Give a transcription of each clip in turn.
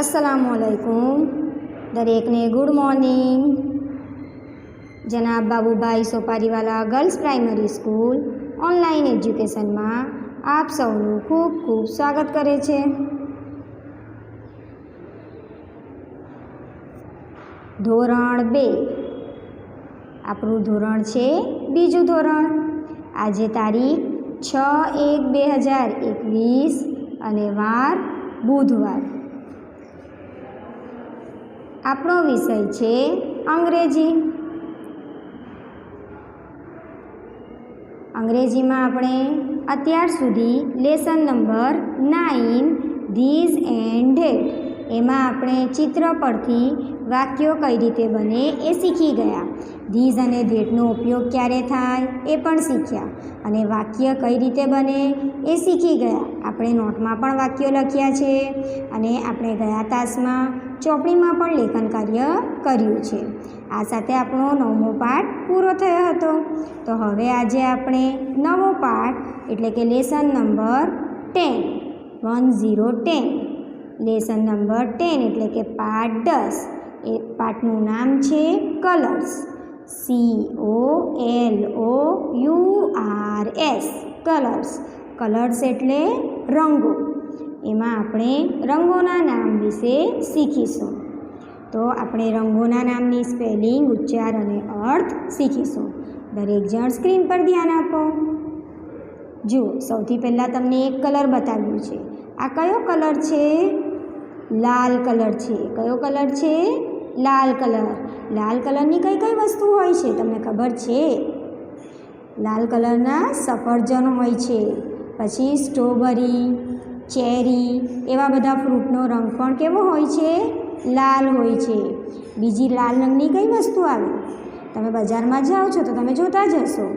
અસલામુ અલૈકુમ દરેકને good morning જનાબ Babubhai Sopariwala girls primary school online એજ્યુકેશનમાં આપ સૌનું ખૂબ ખૂબ સ્વાગત કરે છે. ધોરણ બે. આપણું ધોરણ છે બીજું ધોરણ. આજે તારીખ છ એક બે હજાર એકવીસ અને વાર બુધવાર. આપણો વિષય છે અંગ્રેજી. અંગ્રેજીમાં આપણે અત્યાર સુધી lesson number nine, these and that એમાં આપણે ચિત્ર પરથી વાક્યો કઈ રીતે બને એ શીખી ગયા. ધીઝ અને ધેટનો ઉપયોગ ક્યારે થાય એ પણ શીખ્યા અને વાક્ય કઈ રીતે બને એ શીખી ગયા. આપણે નોટમાં પણ વાક્યો લખ્યા છે અને આપણે ગયા તાસમાં ચોપડીમાં પણ લેખન કાર્ય કર્યું છે. આ સાથે આપણો નવમો પાઠ પૂરો થયો હતો. તો હવે આજે આપણે નવો પાઠ, એટલે કે lesson number ten, one zero ten. Lesson number ten એટલે કે પાઠ દસ. એ પાઠનું નામ છે colours. C O L O U R S colours colours એટલે રંગો. એમાં આપણે રંગોના નામ વિશે શીખીશું. તો આપણે રંગોના નામની સ્પેલિંગ, ઉચ્ચાર અને અર્થ શીખીશું. દરેક જણ સ્ક્રીન પર ધ્યાન આપો. જુઓ, સૌથી પહેલાં તમને એક કલર બતાવ્યું છે. આ કયો કલર છે? લાલ કલર છે. કયો કલર છે? લાલ કલર. લાલ કલરની કઈ કઈ વસ્તુ હોય છે? તમને ખબર છે? લાલ કલરના સફરજન હોય છે. પછી સ્ટ્રોબેરી, ચેરી એવા બધા ફ્રૂટનો રંગ પણ કેવો હોય છે? લાલ હોય છે. બીજી લાલ રંગની કઈ વસ્તુ આવે? તમે બજારમાં જાઓ છો તો તમે જોતા જ હશો.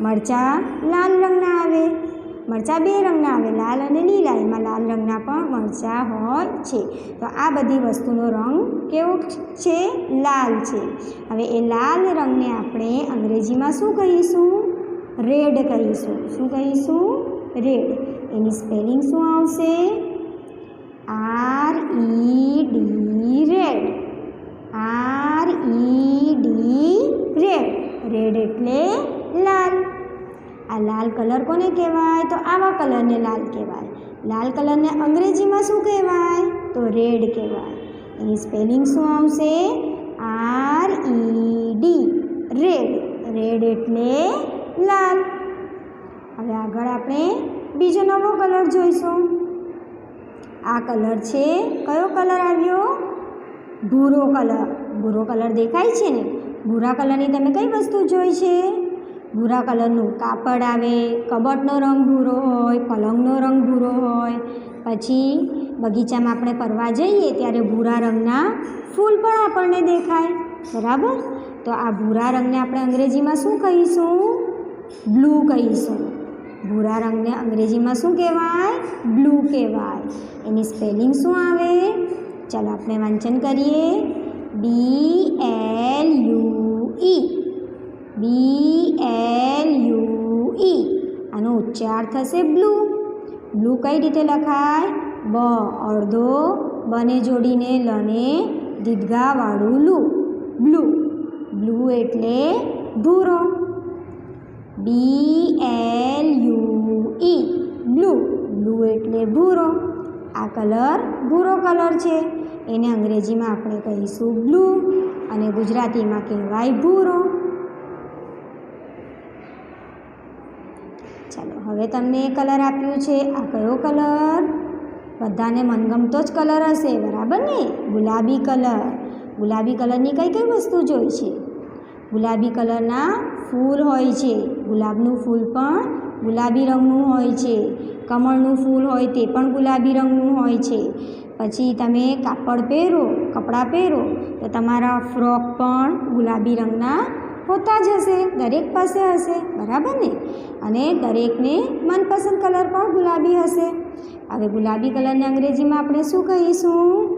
મરચાં લાલ રંગના આવે. મરચાં બે રંગના આવે, લાલ અને લીલા એમાં લાલ રંગના પણ મરચાં હોય છે. તો આ બધી વસ્તુનો રંગ કેવો છે? લાલ છે. હવે એ લાલ રંગને આપણે અંગ્રેજીમાં શું કહીશું? રેડ કહીશું. શું કહીશું? રેડ. એની સ્પેલિંગ શું આવશે? R E D red. R E D red. Red એટલે લાલ. આ લાલ કલર કોને કહેવાય? તો આવા કલરને લાલ કહેવાય. લાલ કલરને અંગ્રેજીમાં શું કહેવાય? તો રેડ કહેવાય. એની સ્પેલિંગ શું આવશે? R E D. Red. Red એટલે લાલ. હવે આગળ આપણે બીજો નવો કલર જોઈશું. આ કલર છે, કયો કલર આવ્યો? ભૂરો કલર. ભૂરો કલર દેખાય છે ને? ભૂરા કલરની તમે કઈ વસ્તુ જોઈ છે? ભૂરા કલરનું કાપડ આવે, કબટનો રંગ ભૂરો હોય, પલંગનો રંગ ભૂરો હોય, પછી બગીચામાં આપણે ફરવા જઈએ ત્યારે ભૂરા રંગના ફૂલ પણ આપણને દેખાય, બરાબર? તો આ ભૂરા રંગને આપણે અંગ્રેજીમાં શું કહીશું? બ્લુ કહીશું. ભૂરા રંગને અંગ્રેજીમાં શું કહેવાય? બ્લુ કહેવાય. એની સ્પેલિંગ શું આવે? ચાલો આપણે વાંચન કરીએ. B L U E B L U E આનો ઉચ્ચાર થશે બ્લુ. બ્લુ કઈ રીતે લખાય? બ અડધો, બને જોડીને લને દીર્ઘાવાળું લુ. બ્લુ. બ્લુ એટલે ભૂરો B L U E blue. Blue એટલે ભૂરો. આ કલર ભૂરો કલર છે. એને અંગ્રેજીમાં આપણે કહીશું બ્લુ અને ગુજરાતીમાં કહેવાય ભૂરો ચાલો હવે તમને કલર આપ્યું છે. આ કયો કલર બધાને મનગમતો જ કલર હશે, બરાબર ને? ગુલાબી કલર ગુલાબી કલરની કઈ કઈ વસ્તુ જોઈ છે? ગુલાબી કલરના ફૂલ હોય છે. ગુલાબનું ફૂલ પણ ગુલાબી રંગનું હોય છે. કમળનું ફૂલ હોય તે પણ ગુલાબી રંગનું હોય છે. પછી તમે કાપડ પહેરો, કપડાં પહેરો, તો તમારા ફ્રોક પણ ગુલાબી રંગના હોતા જ હશે, દરેક પાસે હશે, બરાબર ને? અને દરેકને મનપસંદ કલર પણ ગુલાબી હશે. હવે ગુલાબી કલરને અંગ્રેજીમાં આપણે શું કહીશું?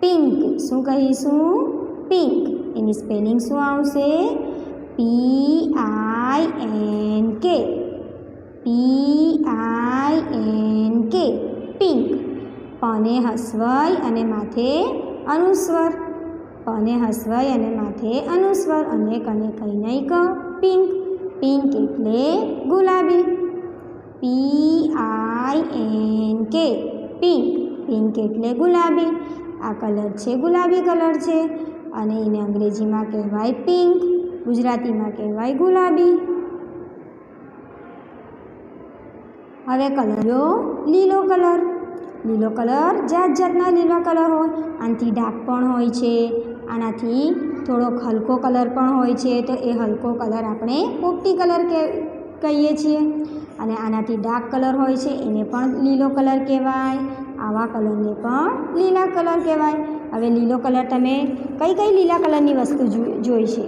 પિંક. શું કહીશું? પિંક. એની સ્પેલિંગ શું આવશે? P I N K. P I N K. Pink. પને હસ્વય અને માથે અનુસ્વર. પને હસ્વય અને માથે અનુસ્વર અને કને કઈ નહીં ક પિંક. પિંક એટલે ગુલાબી. P I N K. Pink. Pink એટલે ગુલાબી. આ કલર છે, ગુલાબી કલર છે. અને એને અંગ્રેજીમાં કહેવાય પિંક. ગુજરાતીમાં કહેવાય ગુલાબી. હવે કલરો લીલો કલર. લીલો કલર જાત જાતના લીલા કલર હોય. આનાથી ડાર્ક પણ હોય છે. આનાથી થોડોક હલકો કલર પણ હોય છે તો એ હલકો કલર આપણે પોપટી કલર કે કહીએ છીએ. અને આનાથી ડાર્ક કલર હોય છે એને પણ લીલો કલર કહેવાય, આવા કલરને પણ લીલા કલર કહેવાય. હવે લીલો કલર તમે કઈ કઈ લીલા કલરની વસ્તુ જોઈ છે?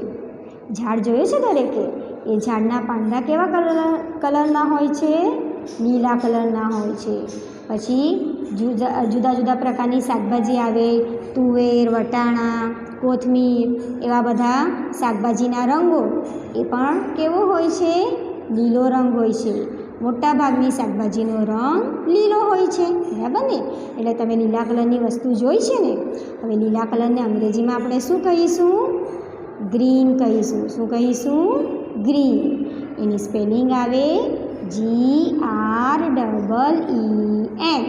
ઝાડ જોયું છે દરેકે? એ ઝાડના પાંદડા કેવા કલર, કલરના હોય છે? લીલા કલરના હોય છે. પછી જુદા જુદા પ્રકારની શાકભાજી આવે, તુવેર, વટાણા કોથમીર એવા બધા શાકભાજીના રંગો એ પણ કેવો હોય છે? લીલો રંગ હોય છે. મોટા ભાગની શાકભાજીનો રંગ લીલો હોય છે. બરાબર ને? એટલે તમે લીલા કલરની વસ્તુ જોઈ છે ને? હવે લીલા કલરને અંગ્રેજીમાં આપણે શું કહીશું? ગ્રીન કહીશું. શું કહીશું? ગ્રીન. એની સ્પેલિંગ આવે G R double E N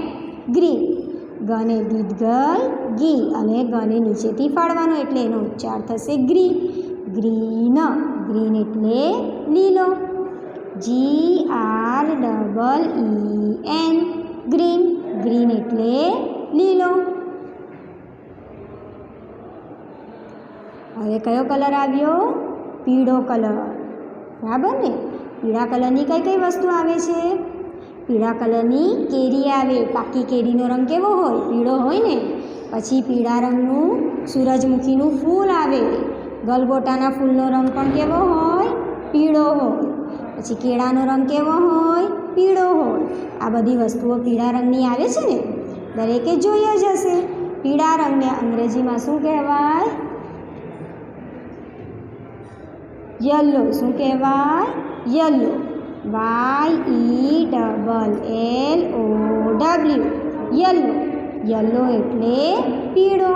green. ગને દીધ ગી અને ગને નીચેથી ફાળવાનો એટલે એનો ઉચ્ચાર થશે ગ્રી. ગ્રીન ગ્રીન એટલે લીલો. G R double E N green. Green એટલે લીલો. હવે કયો કલર આવ્યો? પીળો કલર. બરાબર ને? પીળા કલરની કઈ કઈ વસ્તુ આવે છે? પીળા કલરની કેરી આવે. પાકી કેરીનો રંગ કેવો હોય? પીળો હોય ને? પછી પીળા રંગનું સૂરજમુખીનું ફૂલ આવે. ગલગોટાના ફૂલનો રંગ પણ કેવો હોય? પીળો હોય. પછી કેળાનો રંગ કેવો હોય? પીળો હોય. આ બધી વસ્તુઓ પીળા રંગની આવે છે ને? દરેકે જોઈ જ હશે. પીળા રંગને અંગ્રેજીમાં શું કહેવાય? યલો. શું કહેવાય? Yellow. Y E double L O W. Yellow. Yellow એટલે પીળો.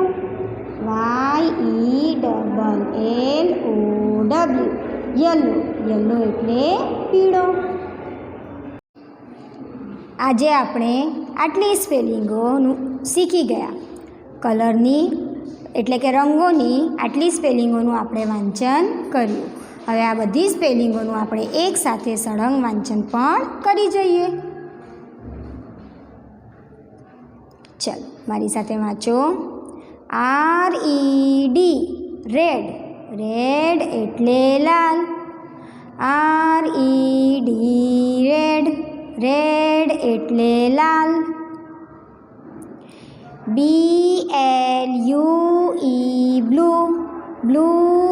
Y E double L O W. Yellow yellow એટલે પીળો. આજે આપણે આટલી સ્પેલિંગોનું શીખી ગયા. કલરની, એટલે કે રંગોની, આટલી સ્પેલિંગોનું આપણે વાંચન કર્યું. હવે આ બધી સ્પેલિંગોનું આપણે એકસાથે સળંગ વાંચન પણ કરી જઈએ. ચાલો, મારી સાથે વાંચો. R E D red red એટલે લાલ. R E D red red એટલે લાલ. B L U E blue blue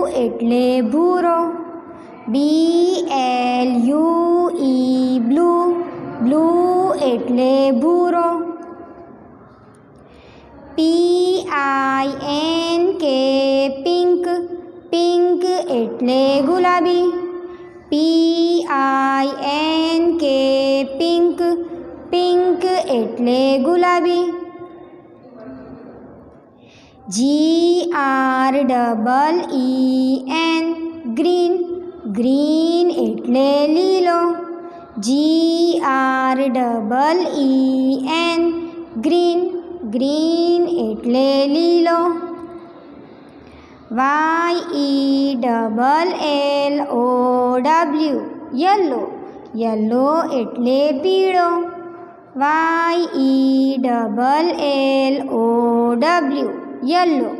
એટલે ભૂરો. B L U E blue blue એટલે ભૂરો. P I N K pink pink એટલે ગુલાબી. P I N K pink pink એટલે ગુલાબી. G R double E N green green એટલે લીલો. G R double E N green green એટલે લીલો. Y E double L O W. Yellow. Yellow એટલે પીળો. Y E double L O W. Yellow.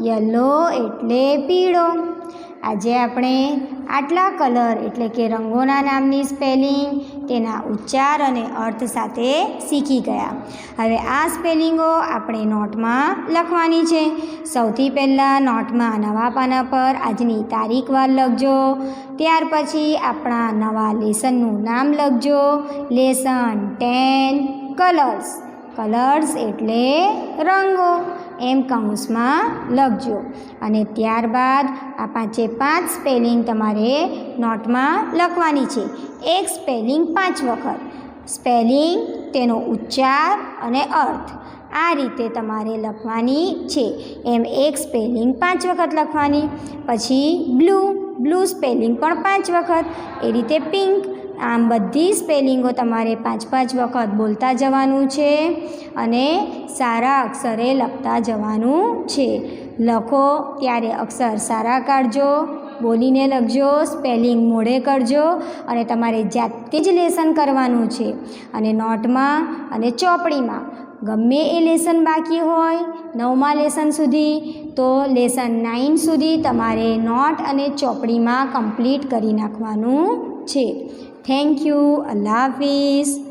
Yellow એટલે પીળો. આજે આપણે આટલા કલર એટલે કે રંગોના નામની સ્પેલિંગ, તેના ઉચ્ચાર અને અર્થ સાથે શીખી ગયા. હવે આ સ્પેલિંગો આપણે નોટમાં લખવાની છે. સૌથી પહેલાં નોટમાં નવા પાના પર આજની તારીખ વાર લખજો. ત્યાર પછી આપણા નવા લેસનનું નામ લખજો. Lesson ten colours. કલર્સ એટલે રંગો. એમ કૌંસમાં લખજો. અને ત્યારબાદ આ પાંચે પાંચ સ્પેલિંગ તમારે નોટમાં લખવાની છે. એક સ્પેલિંગ પાંચ વખત. સ્પેલિંગ, તેનો ઉચ્ચાર અને અર્થ. આ રીતે તમારે લખવાની છે. એમ એક સ્પેલિંગ પાંચ વખત લખવાની. પછી બ્લુ બ્લુ સ્પેલિંગ પણ પાંચ વખત. એ રીતે પિંક આમ બધી સ્પેલિંગો તમારે પાંચ પાંચ વખત બોલતા જવાનું છે અને સારા અક્ષરે લખતા જવાનું છે. લખો ત્યારે અક્ષર સારા કાઢજો, બોલીને લખજો, સ્પેલિંગ મોઢે કરજો અને તમારે જાતે જ લેસન કરવાનું છે. અને નોટમાં અને ચોપડીમાં, ગમે એ લેસન બાકી હોય, નવમા લેસન સુધી, તો લેસન નાઇન સુધી તમારે નોટ અને ચોપડીમાં કમ્પ્લીટ કરી નાખવાનું છે. Thank you. Allah Hafiz.